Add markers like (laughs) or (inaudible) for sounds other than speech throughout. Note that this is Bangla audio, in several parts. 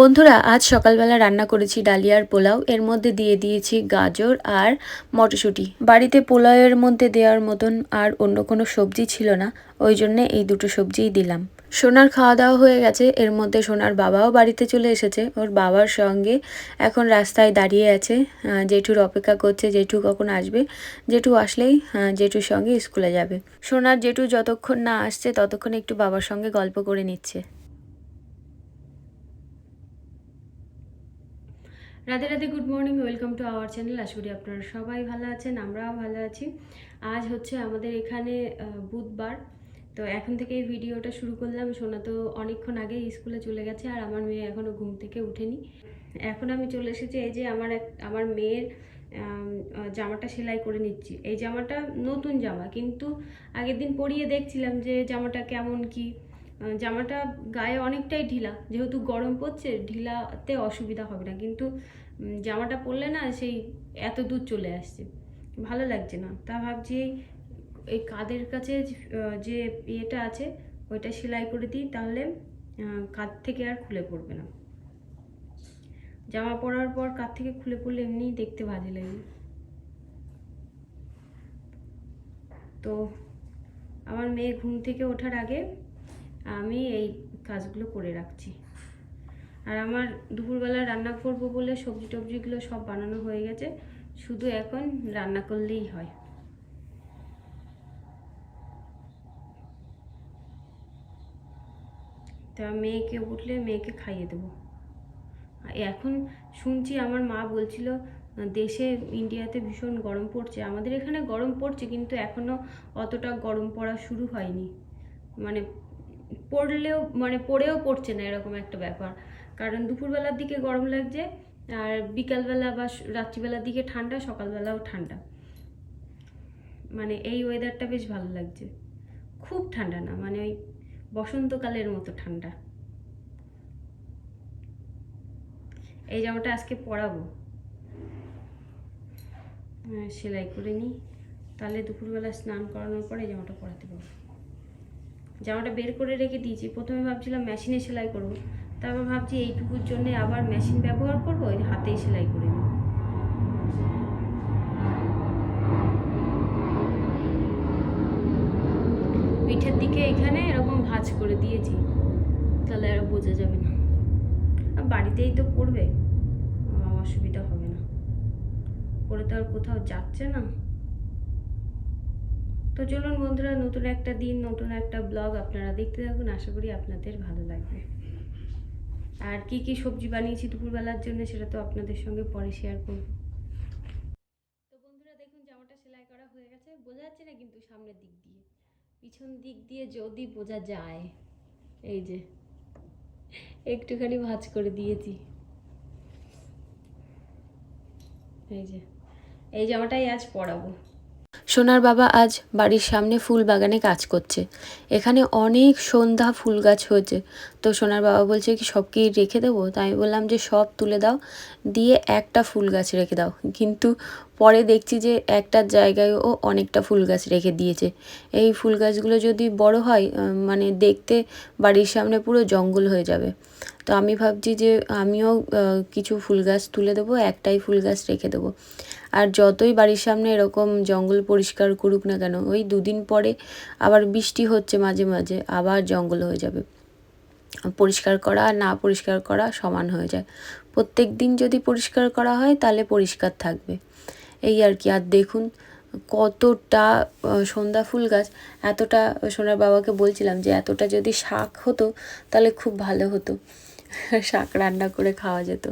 বন্ধুরা, আজ সকালবেলা রান্না করেছি ডালিয়ার পোলাও। এর মধ্যে দিয়ে দিয়েছি গাজর আর মটরশুঁটি। বাড়িতে পোলাওয়ের মধ্যে দেওয়ার মতন আর অন্য কোনো সবজি ছিল না, ওই জন্যে এই দুটো সবজিই দিলাম। সোনার খাওয়া দাওয়া হয়ে গেছে। এর মধ্যে সোনার বাবাও বাড়িতে চলে এসেছে। ওর বাবার সঙ্গে এখন রাস্তায় দাঁড়িয়ে আছে। জেঠুর অপেক্ষা করছে, জেঠু কখন আসবে? জেঠু আসলেই জেঠুর সঙ্গে স্কুলে যাবে। সোনার জেঠু যতক্ষণ না আসছে, ততক্ষণ একটু বাবার সঙ্গে গল্প করে নিচ্ছে। Radhe Radhe good morning welcome to our channel আশা করি আপনারা সবাই ভালো আছেন, আমরাও ভালো আছি। আজ হচ্ছে আমাদের এখানে বুধবার। তো এখন থেকে এই ভিডিওটা শুরু করলাম। সোনা তো অনেকক্ষণ আগে স্কুলে চলে গেছে আর আমার মেয়ে এখনও ঘুম থেকে উঠেনি। এখন আমি চলে এসেছি এই যে আমার এক, আমার মেয়ের জামাটা সেলাই করে নিচ্ছি। এই জামাটা নতুন জামা, কিন্তু আগের দিন পরিয়ে দেখছিলাম যে জামাটা কেমন কি। জামাটা গায়ে অনেকটাই ঢিলা। যেহেতু গরম পড়ছে ঢিলাতে অসুবিধা হবে না। কিন্তু জামাটা পরলে না সেই এত দূর চলে আসছে। ভালো লাগছে না। তা ভাবছি এই- কাদের কাছে যে, ইয়েটা আছে ওইটা সেলাই করে দিই তাহলে কাঁধ থেকে আর খুলে পড়বে না। জামা পরার পর কাঁধ থেকে খুলে পড়লে এমনিই দেখতে বাজে লাগে। তো আমার মেয়ে ঘুম থেকে ওঠার আগে আমি এই কাজগুলো করে রাখছি। আর আমার দুপুরবেলা রান্না করব বলে সবজি টবজিগুলো সব বানানো হয়ে গেছে। শুধু এখন রান্না করলেই হয়। তা মেয়েকে উঠলে মেয়েকে খাইয়ে দেবো। এখন শুনছি আমার মা বলছিল, দেশে ইন্ডিয়াতে ভীষণ গরম পড়ছে। আমাদের এখানে গরম পড়ছে কিন্তু এখনও অতটা গরম পড়া শুরু হয়নি। মানে পড়লেও মানে পড়েও পড়ছে না এরকম একটা ব্যাপার। কারণ দুপুরবেলার দিকে গরম লাগছে আর বিকালবেলা বা রাত্রিবেলার দিকে ঠান্ডা সকালবেলাও ঠান্ডা। মানে এই ওয়েদারটা বেশ ভালো লাগছে। খুব ঠান্ডা না মানে ওই বসন্তকালের মতো ঠান্ডা। এই জামাটা আজকে পরাবো। হ্যাঁ, সেলাই করে নিই। তাহলে দুপুরবেলা স্নান করানোর পরে এই জামাটা পরাতে পারব। জামাটা বের করে রেখে দিয়েছি। প্রথমে ভাবছিলাম মেশিনে সেলাই করব। তারপর ভাবছি এইটুকুর জন্য আবার মেশিন ব্যবহার করব হাতেই সেলাই করে নেব। পিঠের দিকে এখানে এরকম ভাঁজ করে দিয়েছি তাহলে আর বোঝা যাবে না। আর বাড়িতেই তো আহ, অসুবিধা হবে না। পরে তো আর কোথাও যাচ্ছে না। তো চলুন বন্ধুরা, নতুন একটা দিন, নতুন একটা ব্লগ আপনারা দেখতে থাকুন। আশা করি আপনাদের ভালো লাগবে। আর কি কি সবজি বানিয়েছি দুপুরবেলার জন্য সেটা তো আপনাদের সঙ্গে পরে শেয়ার করব। তো বন্ধুরা, দেখুন, জামাটা সেলাই করা হয়ে গেছে। বোঝা যাচ্ছে না কিন্তু সামনের দিক দিয়ে। পিছন দিক দিয়ে যদি বোঝা যায়, এই যে, একটুখানি ভাঁজ করে দিয়েছি। এই যে, এই জামাটাই আজ পরাবো। সোনার বাবা আজ বাড়ির সামনে ফুল বাগানে কাজ করছে। এখানে অনেক সন্ধ্যা ফুল গাছ হয়েছে। তো সোনার বাবা বলছে কি, সব কি রেখে দেবো? তাই আমি বললাম যে, সব তুলে দাও, দিয়ে একটা ফুল গাছ রেখে দাও। কিন্তু পরে দেখছি যে, একটা জায়গায়ও অনেকটা ফুল গাছ রেখে দিয়েছে। এই ফুল গাছগুলো যদি বড় হয় মানে দেখতে বাড়ির সামনে পুরো জঙ্গল হয়ে যাবে। তো আমি ভাবছি যে, আমিও কিছু ফুল গাছ তুলে দেবো, একটাই ফুল গাছ রেখে দেবো। আর যতই বাড়ির সামনে এরকম জঙ্গল পরিষ্কার করুক না কেন, ওই দুদিন পরে আবার বৃষ্টি হচ্ছে মাঝে মাঝে, আবার জঙ্গল হয়ে যাবে। পরিষ্কার করা আর না পরিষ্কার করা সমান হয়ে যায়। প্রত্যেক দিন যদি পরিষ্কার করা হয়, তাহলে পরিষ্কার থাকবে। এই আর কি, আর দেখুন কতটা সন্ধ্যা ফুল গাছ, এতটা, সোনার বাবাকে বলছিলাম যে এতটা যদি শাক হতো, তাহলে খুব ভালো হতো। শাক রান্না করে খাওয়া যেত।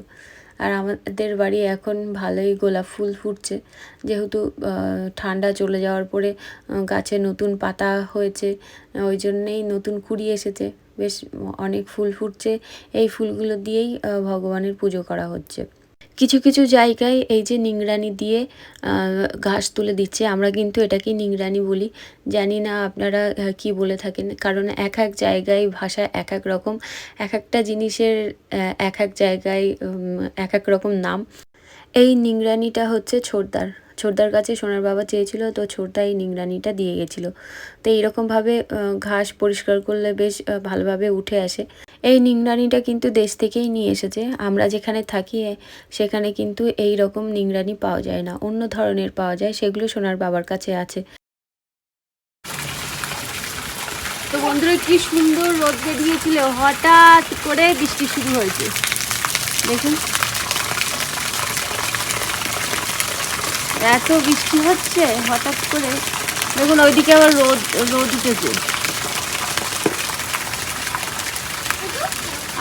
আর আমাদের বাড়ি এখন ভালোই গোলাপ ফুল ফুটছে। যেহেতু ঠান্ডা চলে যাওয়ার পরে গাছে নতুন পাতা হয়েছে ওই জন্যেই নতুন কুড়ি এসেছে। বেশ অনেক ফুল ফুটছে। এই ফুলগুলো দিয়েই ভগবানের পুজো করা হচ্ছে। কিছু কিছু জায়গায় এই যে নিংড়ানি দিয়ে ঘাস তুলে দিচ্ছে, আমরা কিন্তু এটাকে নিংড়ানি বলি। জানি না আপনারা কি বলে থাকেন, কারণ এক এক জায়গায় ভাষা এক এক রকম, এক একটা জিনিসের এক এক জায়গায় এক এক রকম নাম। এই নিংড়ানিটা হচ্ছে ছোটদার। ছোটদার কাছে সোনার বাবা চেয়েছিল, তো ছোটদা এই নিংরানিটা দিয়ে গেছিল। তো এইরকমভাবে ঘাস পরিষ্কার করলে বেশ ভালোভাবে উঠে আসে। এই নিংরানিটা কিন্তু দেশ থেকেই নিয়ে এসেছে। আমরা যেখানে থাকি সেখানে কিন্তু এই রকম নিংরানি পাওয়া যায় না। অন্য ধরনের পাওয়া যায়, সেগুলো সোনার বাবার কাছে আছে। তো বন্ধুরা, কি সুন্দর রোদ বেরিয়েছিল। হঠাৎ করে বৃষ্টি শুরু হয়েছে। দেখুন। এত বৃষ্টি হচ্ছে, হঠাৎ করে। দেখুন, ওইদিকে আবার রোদ রোদ উঠেছে।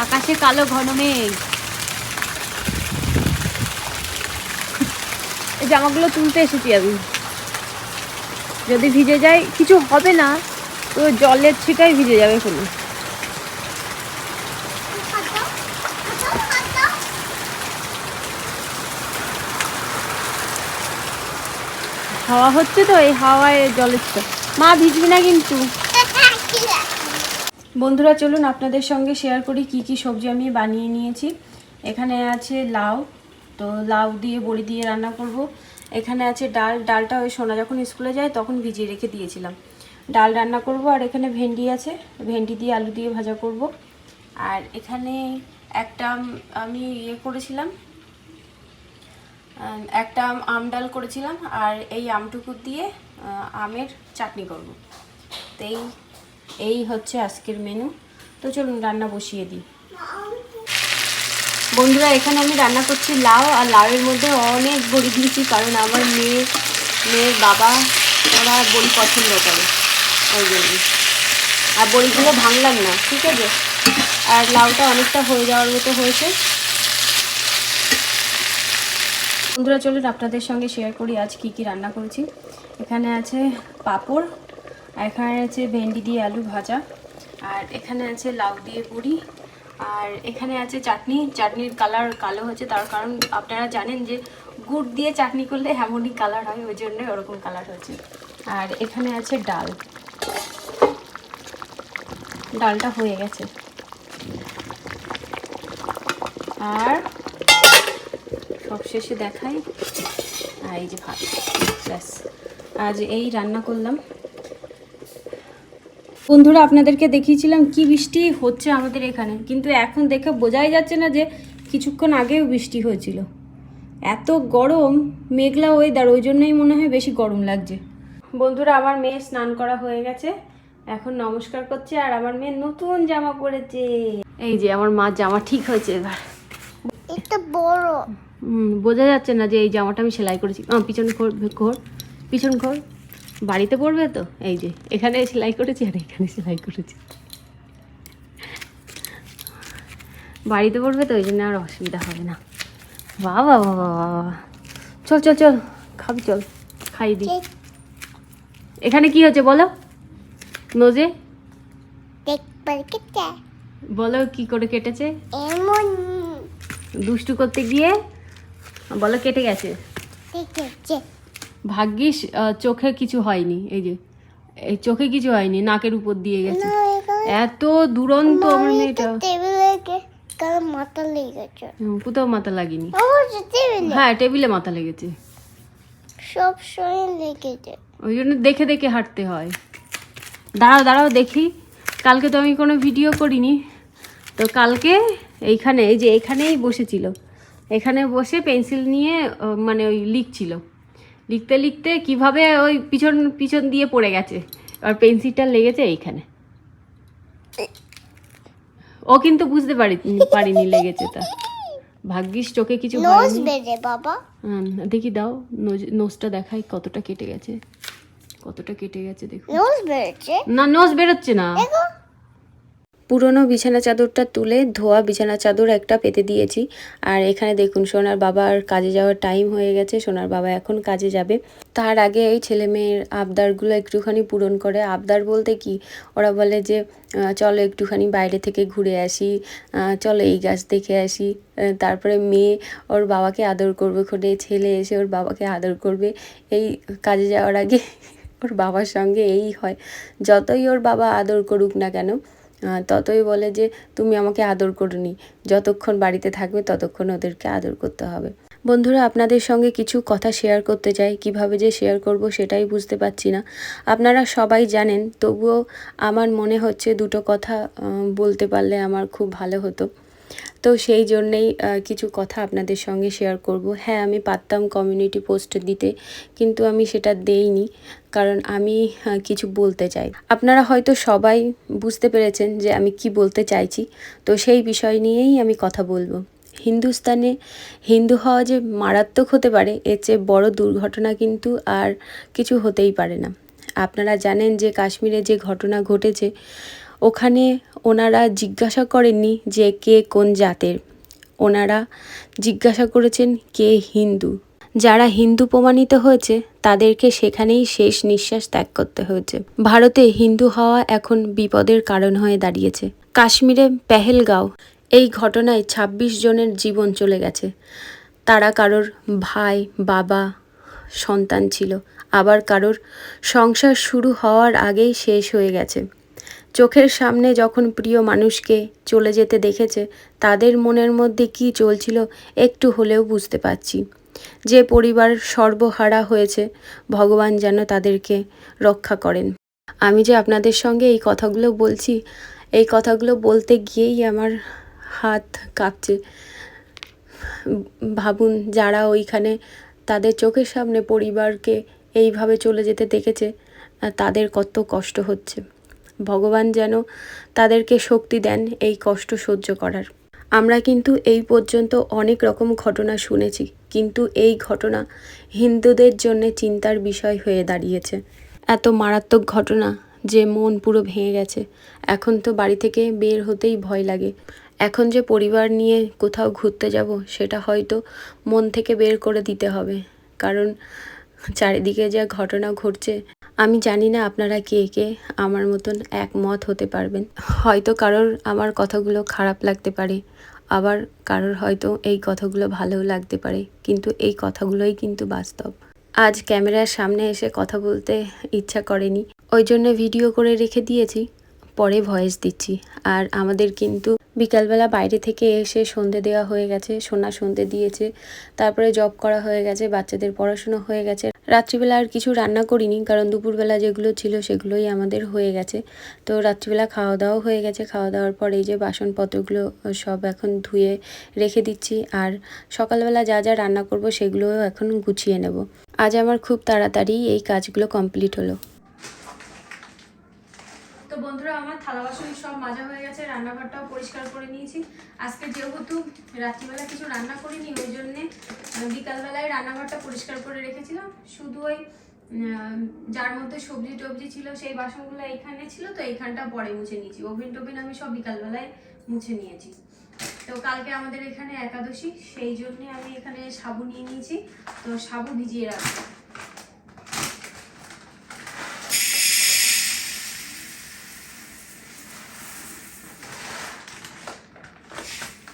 আকাশে কালো ঘন মেঘ। এই জামাগুলো তুলতে এসেছি আমি। যদি ভিজে যায়, কিছু হবে না, তো জলের ছিটাই ভিজে যাবে কোনো। হাওয়া হচ্ছে তো, এই হাওয়ায় জলের মা ভিজবি না কিন্তু। বন্ধুরা, চলুন আপনাদের সঙ্গে শেয়ার করি কি কি সবজি আমি বানিয়ে নিয়েছি। এখানে আছে লাউ, তো লাউ দিয়ে বড়ি দিয়ে রান্না করব। এখানে আছে ডাল, ডালটা ওই সোনা যখন স্কুলে যায় তখন ভিজিয়ে রেখে দিয়েছিলাম। ডাল রান্না করব, আর এখানে ভেন্ডি আছে, ভেন্ডি দিয়ে আলু দিয়ে ভাজা করব। আর এখানে একটা আমি ইয়ে করেছিলাম একটা আম- ডাল করেছিলাম আর এই আমটুকু দিয়ে আমের চাটনি করব। তো এই এই হচ্ছে আজকের মেনু তো চলুন রান্না বসিয়ে দিই। বন্ধুরা, এখানে আমি রান্না করছি লাউ, আর লাউয়ের মধ্যে অনেক বড়ি দিয়েছি, কারণ আমার মেয়ে, মেয়ের বাবা ওরা বড়ি পছন্দ করে। ওই জন্য। আর বড়িগুলো ভাঙলাম না, ঠিক আছে? আর লাউটা অনেকটা হয়ে যাওয়ার মতো হয়েছে। বন্ধুরা, চলুন আপনাদের সঙ্গে শেয়ার করি আজ কি কি রান্না করেছি। এখানে আছে পাঁপড়, আর এখানে আছে ভেন্ডি দিয়ে আলু ভাজা, আর এখানে আছে লাউ দিয়ে পুরি, আর এখানে আছে চাটনি। চাটনির কালার কালো হচ্ছে তার কারণ আপনারা জানেন যে গুড় দিয়ে চাটনি করলে এমনই কালার হয়, ওই জন্যই ওরকম কালার হয়েছে। আর এখানে আছে ডাল। ডালটা হয়ে গেছে। আর সবশেষে দেখাই। আর এই যে ভাত, ব্যাস। আজ এই রান্না করলাম। বন্ধুরা, আপনাদেরকে দেখিয়েছিলাম কি বৃষ্টি হচ্ছে আমাদের এখানে, কিন্তু এখন দেখে বোঝাই যাচ্ছে না যে কিছুক্ষণ আগেও বৃষ্টি হয়েছিল। এত গরম, মেঘলা ওয়েদার ওই জন্যই মনে হয় বেশি গরম লাগছে। বন্ধুরা, আমার মেয়ে স্নান করা হয়ে গেছে। এখন নমস্কার করছে, আর আমার মেয়ে নতুন জামা পরেছে। এই যে, আমার মা জামা ঠিক হয়েছে এবার। এটা বড়। বোঝা যাচ্ছে না যে এই জামাটা আমি সেলাই করেছি। পিছনে ঘোর ঘোর পিছন ঘোর বাড়িতে পড়বে তো? এই যে এখানে সেলাই করেছি আর এখানে সেলাই করেছি। বাড়িতে পড়বে তো ওই জন্য আর অসুবিধা হবে না। বাবা বাবা চল চল চল খাবি চল খাই দি এখানে কি হচ্ছে বলো? নোজে? বলো কি করে কেটেছে? দুষ্টু করতে গিয়ে বলো কেটে গেছে। ভাগ্যিস চোখে কিছু হয়নি এই যে। এই চোখে কিছু হয়নি নাকের উপর দিয়ে গেছে। এত দুরন্ত আমার মেয়েটা। মাথা লেগেছে কোথাও মাথা লাগেনি। হ্যাঁ টেবিলে মাথা লেগেছে। সব সময় লেগেছে। ওই জন্য দেখে দেখে হাঁটতে হয়। দাঁড়াও দাঁড়াও দেখি। কালকে তো আমি কোনো ভিডিও করিনি। তো কালকে এইখানে এই যে এখানেই বসেছিল। এখানে বসে পেন্সিল নিয়ে মানে ওই লিখছিল। লিখতে লিখতে কীভাবে ওই পিছন পিছন দিয়ে পড়ে গেছে। আর পেন্সিলটা লেগেছে এইখানে। ও কিন্তু বুঝতে পারি পারিনি লেগেছে তা। ভাগ্যিস চোখে কিছু বাবা। দেখি দাও নোজ- নোজটা দেখাই কতটা কেটে গেছে। কতটা কেটে গেছে দেখো নোজ না নোজ বেরোচ্ছে না। পুরনো বিছানা চাদরটা তুলে ধোয়া বিছানা চাদর একটা পেতে দিয়েছি। আর এখানে দেখুন, সোনার বাবার কাজে যাওয়ার টাইম হয়ে গেছে, সোনার বাবা এখন কাজে যাবে। তার আগে এই ছেলে মেয়ের আবদারগুলো একটুখানি পূরণ করে। আবদার বলতে কি? ওরা বলে যে চলো একটুখানি বাইরে থেকে ঘুরে আসি চলো এই গাছ দেখে আসি। তারপরে মেয়ে ওর বাবাকে আদর করবে খোঁটে ছেলে এসে ওর বাবাকে আদর করবে। এই কাজে যাওয়ার আগে (laughs) ওর বাবার সঙ্গে এই হয়। যতই ওর বাবা আদর করুক না কেন ততই বলে যে তুমি আমাকে আদর করনি। যতক্ষণ বাড়িতে থাকবে ততক্ষণ ওদেরকে আদর করতে হবে। বন্ধুরা, আপনাদের সঙ্গে কিছু কথা শেয়ার করতে চাই। কীভাবে যে শেয়ার করব সেটাই বুঝতে পারছি না। আপনারা সবাই জানেন, তবুও আমার মনে হচ্ছে দুটো কথা বলতে পারলে আমার খুব ভালো হতো। তো সেই জন্যেই কিছু কথা আপনাদের সঙ্গে শেয়ার করব। হ্যাঁ আমি পারতাম কমিউনিটি পোস্ট দিতে, কিন্তু আমি সেটা দেইনি, কারণ আমি কিছু বলতে চাই। আপনারা হয়তো সবাই বুঝতে পেরেছেন যে আমি কি বলতে চাইছি, তো সেই বিষয় নিয়েই আমি কথা বলব। হিন্দুস্তানে হিন্দু হওয়া যে মারাত্মক হতে পারে, এর চেয়ে বড় দুর্ঘটনা কিন্তু আর কিছু হতেই পারে না। আপনারা জানেন যে কাশ্মীরে যে ঘটনা ঘটেছে ওখানে ওনারা জিজ্ঞাসা করেননি যে কে কোন জাতের। ওনারা জিজ্ঞাসা করেছেন কে হিন্দু। যারা হিন্দু প্রমাণিত হয়েছে, তাদেরকে সেখানেই শেষ নিঃশ্বাস ত্যাগ করতে হয়েছে। ভারতে হিন্দু হওয়া এখন বিপদের কারণ হয়ে দাঁড়িয়েছে। কাশ্মীরে পেহেলগাঁও, এই ঘটনায় ২৬ জনের জীবন চলে গেছে। তারা কারোর ভাই, বাবা, সন্তান ছিল। আবার কারোর সংসার শুরু হওয়ার আগেই শেষ হয়ে গেছে। চোখের সামনে যখন প্রিয় মানুষকে চলে যেতে দেখেছে, তাদের মনের মধ্যে কি চলছিল একটু হলেও বুঝতে পারছি। যে পরিবার সর্বহারা হয়েছে, ভগবান যেন তাদেরকে রক্ষা করেন। আমি যে আপনাদের সঙ্গে এই কথাগুলো বলছি, এই কথাগুলো বলতে গিয়েই আমার হাত কাঁপছে। ভাবুন, যারা ওইখানে তাদের চোখের সামনে পরিবারকে এইভাবে চলে যেতে দেখেছে, তাদের কত কষ্ট হচ্ছে। ভগবান যেন তাদেরকে শক্তি দেন এই কষ্ট সহ্য করার। আমরা কিন্তু এই পর্যন্ত অনেক রকম ঘটনা শুনেছি, কিন্তু এই ঘটনা হিন্দুদের জন্য চিন্তার বিষয় হয়ে দাঁড়িয়েছে। এত মারাত্মক ঘটনা যে মন পুরো ভেঙে গেছে। এখন তো বাড়ি থেকে বের হতেই ভয় লাগে। এখন যে পরিবার নিয়ে কোথাও ঘুরতে যাব, সেটা হয়তো মন থেকে বের করে দিতে হবে। কারণ চারিদিকে যা ঘটনা ঘটছে আমি জানি না আপনারা কে কে, আমার মতন একমত হতে পারবেন। হয়তো কারোর আমার কথাগুলো খারাপ লাগতে পারে, আবার কারোর হয়তো এই কথাগুলো ভালোও লাগতে পারে, কিন্তু এই কথাগুলোই কিন্তু বাস্তব। আজ ক্যামেরার সামনে এসে কথা বলতে ইচ্ছা করেনি, ওই জন্য ভিডিও করে রেখে দিয়েছি, পরে ভয়েস দিচ্ছি। আর আমাদের কিন্তু বিকালবেলা বাইরে থেকে এসে সন্ধে দেওয়া হয়ে গেছে, সোনা সন্ধে দিয়েছে, তারপরে জব করা হয়ে গেছে, বাচ্চাদের পড়াশুনো হয়ে গেছে রাত্রিবেলা আর কিছু রান্না করিনি, কারণ দুপুরবেলা যেগুলো ছিল সেগুলোই আমাদের হয়ে গেছে। তো রাত্রিবেলা খাওয়া দাওয়াও হয়ে গেছে। খাওয়া দাওয়ার পর এই যে বাসনপত্রগুলো সব এখন ধুয়ে রেখে দিচ্ছি। আর সকালবেলা যা যা রান্না করব সেগুলোও এখন গুছিয়ে নেব। আজ আমার খুব তাড়াতাড়ি এই কাজগুলো কমপ্লিট হলো তো বন্ধুরা আমার থালা বাসন সব মাজা হয়ে গেছে, রান্নাঘরটাও পরিষ্কার করে নিয়েছি। আজকে যেহেতু রাত্রিবেলা কিছু রান্না করিনি, ওই জন্যে বিকালবেলায় রান্নাঘরটা পরিষ্কার করে রেখেছিলাম। শুধু ওই যার মধ্যে সবজি টবজি ছিল, সেই বাসনগুলো এইখানে ছিল, তো এইখানটা পরে মুছে নিয়েছি। ওভেন টোভেন আমি সব বিকালবেলায় মুছে নিয়েছি। তো কালকে আমাদের এখানে একাদশী, সেই জন্যে আমি এখানে সাবু নিয়ে নিয়েছি। তো সাবু ভিজিয়ে রাখব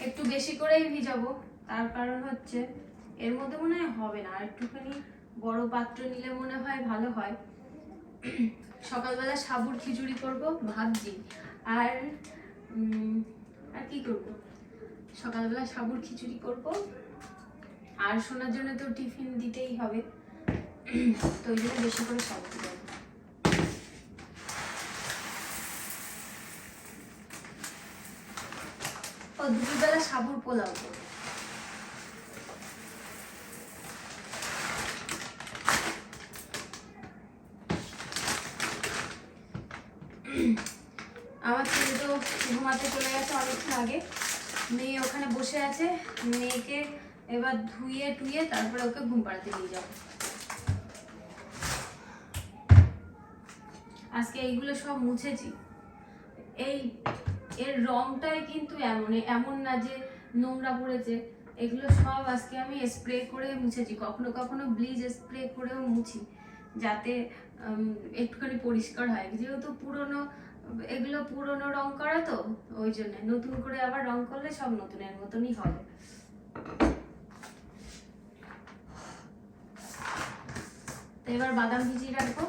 একটু বেশি করেই ভিজাবো। তার কারণ হচ্ছে, এর মধ্যে মনে হয় হবে না। আর একটুখানি বড় পাত্র নিলে মনে হয় ভালো হয়। সকালবেলা সাবুর খিচুড়ি করব, ভাবছি। আর আর কি করব? সকালবেলা সাবুর খিচুড়ি করব। আর শোনার জন্য তো টিফিন দিতেই হবে। তো ওই জন্য বেশি করে সাবু দেবো দুপুরবেলা সাবুর পোলাও করব। আমার ছেলে তো ঘুমাতে চলে গেছে অনেকক্ষণ আগে। মেয়ে ওখানে বসে আছে, মেয়েকে এবার ধুয়ে টুয়ে তারপরে ওকে ঘুম পাড়াতে নিয়ে যাব। আজকে এইগুলো সব মুছেছি। এই এর রংটাই কিন্তু এমন এমন না যে নোংরা পড়েছে। এগুলো সব আজকে আমি স্প্রে করে মুছেছি, কখনো কখনো ব্লিচ স্প্রে করেও মুছি, যাতে একটুখানি পরিষ্কার হয়। যেহেতু পুরনো, এগুলো পুরনো রং করা তো, ওই জন্য। নতুন করে আবার রং করলে সব নতুনের মতনই হবে। তো এবার বাদাম ভিজিয়ে রাখব।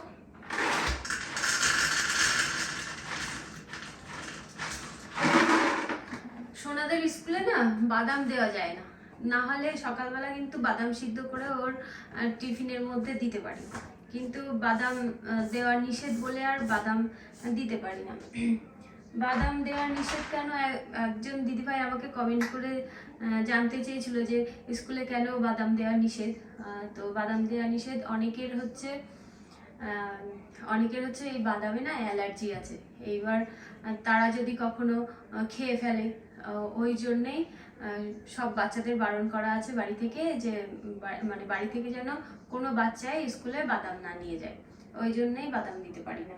সোনাদের স্কুলে না বাদাম দেওয়া যায় না। না হলে সকালবেলা কিন্তু বাদাম সিদ্ধ করে ওর টিফিনের মধ্যে দিতে পারি। কিন্তু বাদাম দেওয়ার নিষেধ বলে আর বাদাম দিতে পারি না। (clears throat) বাদাম দেওয়ার নিষেধ কেন এক- একজন দিদিভাই আমাকে কমেন্ট করে জানতে চেয়েছিল যে স্কুলে কেন বাদাম দেওয়া নিষেধ? তো বাদাম দেওয়া নিষেধ অনেকের হচ্ছে অনেকের হচ্ছে এই বাদামে না অ্যালার্জি আছে। এইবার তারা যদি কখনো খেয়ে ফেলে ওই জন্যেই সব বাচ্চাদের বারণ করা আছে বাড়ি থেকে যে মানে বাড়ি থেকে যেন কোনো বাচ্চাই স্কুলে বাদাম না নিয়ে যায়। ওই জন্যেই বাদাম দিতে পারি না।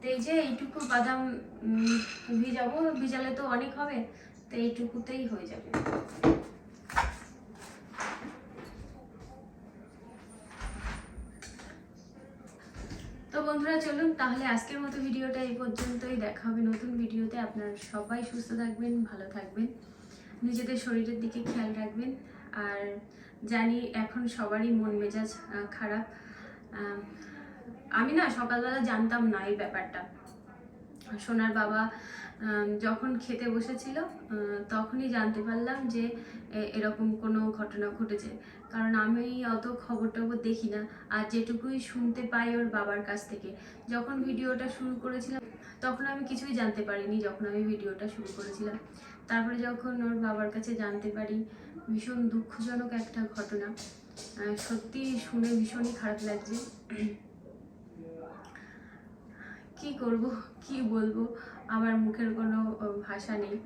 তো এই যে এইটুকু বাদাম ভিজাবো ভিজালে তো অনেক হবে, তো এইটুকুতেই হয়ে যাবে তো বন্ধুরা, চলুন তাহলে আজকের মতো ভিডিওটা এই পর্যন্তই। দেখা হবে নতুন ভিডিওতে। আপনার সবাই সুস্থ থাকবেন, ভালো থাকবেন, নিজেদের শরীরের দিকে খেয়াল রাখবেন। আর জানি এখন সবারই মন মেজাজ খারাপ। আমি না সকালবেলা জানতাম না এই ব্যাপারটা। সোনার বাবা যখন খেতে বসেছিল তখনই জানতে পারলাম যে এরকম কোনো ঘটনা ঘটেছে। কারণ আমি অত খবর টবর দেখি না, আর যেটুকুই শুনতে পাই ওর বাবার কাছ থেকে। যখন ভিডিওটা শুরু করেছিলাম, তখন আমি কিছুই জানতে পারিনি যখন আমি ভিডিওটা শুরু করেছিলাম। তারপরে যখন ওর বাবার কাছে জানতে পারি, ভীষণ দুঃখজনক একটা ঘটনা। সত্যি শুনে ভীষণই খারাপ লাগছে। কি করব, কি বলব? আমার মুখের কোনো ভাষা নেই।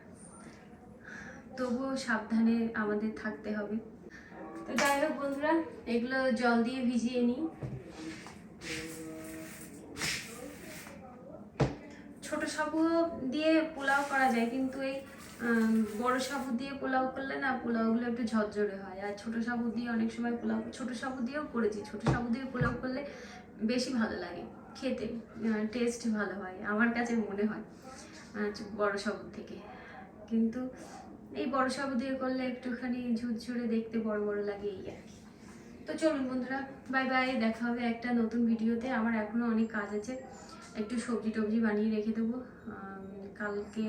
তবুও সাবধানে আমাদের থাকতে হবে। তো যাই হোক বন্ধুরা, এগুলো জল দিয়ে ভিজিয়ে নিই। ছোট সাবু দিয়ে পোলাও করা যায়, কিন্তু এই বড় সাবু দিয়ে পোলাও করলে না, পোলাওগুলো একটু ঝরঝরে হয়। আর ছোট সাবু দিয়ে অনেক সময় পোলাও, ছোট সাবু দিয়েও করেছি। ছোট সাবু দিয়ে পোলাও করলে বেশি ভালো লাগে। খেতে টেস্ট ভালো হয়, আমার কাছে মনে হয় বড় সাবুর থেকে। কিন্তু এই বড় সাবু দিয়ে করলে একটুখানি ঝুরঝুরে দেখতে বড় বড় লাগে এই আর কি। তো চলুন বন্ধুরা বাই বাই দেখা হবে একটা নতুন ভিডিওতে। আমার এখনও অনেক কাজ আছে, একটু সবজি টবজি বানিয়ে রেখে দেবো। কালকে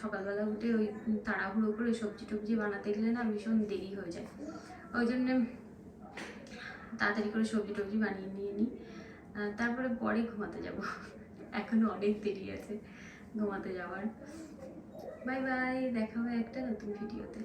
সকালবেলা উঠে ওই তাড়াহুড়ো করে সবজি টবজি বানাতে গেলে না ভীষণ দেরি হয়ে যায়। ওই জন্যে তাড়াতাড়ি করে সবজি টবজি বানিয়ে নিয়ে নিই। তারপরে পরে ঘুমাতে যাব। এখনও অনেক দেরি আছে ঘুমাতে যাওয়ার। বাই বাই, দেখা হবে একটা নতুন ভিডিওতে।